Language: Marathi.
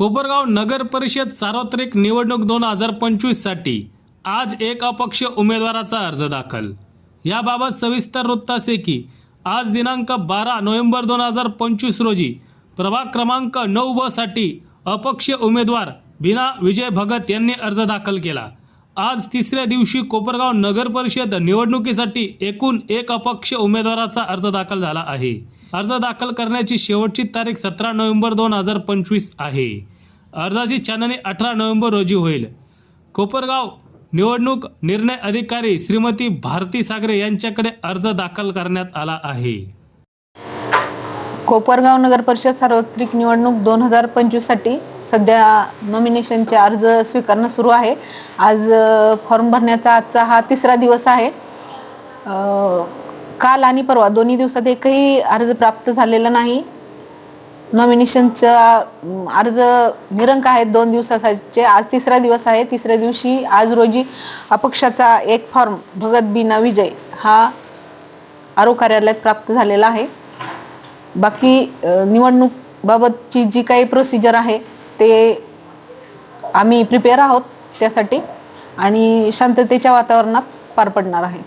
कोपरगाव नगर परिषद सार्वत्रिक निवडणूक दोन हजार पंचवीससाठी आज एक अपक्ष उमेदवाराचा अर्ज दाखल. याबाबत सविस्तर वृत्त असे की आज दिनांक बारा नोव्हेंबर दोन हजार पंचवीस रोजी प्रभाग क्रमांक नऊ ब साठी अपक्ष उमेदवार बिना विजय भगत यांनी अर्ज दाखल केला. आज तिसऱ्या दिवशी कोपरगाव नगर परिषद निवडणुकीसाठी एकूण एक अपक्ष उमेदवाराचा अर्ज दाखल झाला आहे. अर्ज दाखल करण्याची शेवटची तारीख सतरा नोव्हेंबर दोन हजार पंचवीस आहे. अर्जाची छाननी अठरा नोव्हेंबर रोजी होईल. कोपरगाव निवडणूक निर्णय अधिकारी श्रीमती भारती सागरे यांच्याकडे अर्ज दाखल करण्यात आला आहे. कोपरगाव नगर परिषद सार्वत्रिक निवडणूक दोन हजार पंचवीससाठी सध्या नॉमिनेशनचे अर्ज स्वीकारणं सुरू आहे. आज फॉर्म भरण्याचा आजचा हा तिसरा दिवस आहे. काल आणि परवा दोन्ही दिवसात एकही अर्ज प्राप्त झालेला नाही. नॉमिनेशनचा अर्ज निरंक आहेत दोन दिवसाचे. आज तिसरा दिवस आहे. तिसऱ्या दिवशी आज रोजी अपक्षाचा एक फॉर्म भगत बीना विजय हा आरो कार्यालयात प्राप्त झालेला आहे. बाकी निवडणूकबाबतची जी काही प्रोसिजर आहे ते आम्ही प्रिपेअर आहोत त्यासाठी आणि शांततेच्या वातावरणात पार पडणार आहे.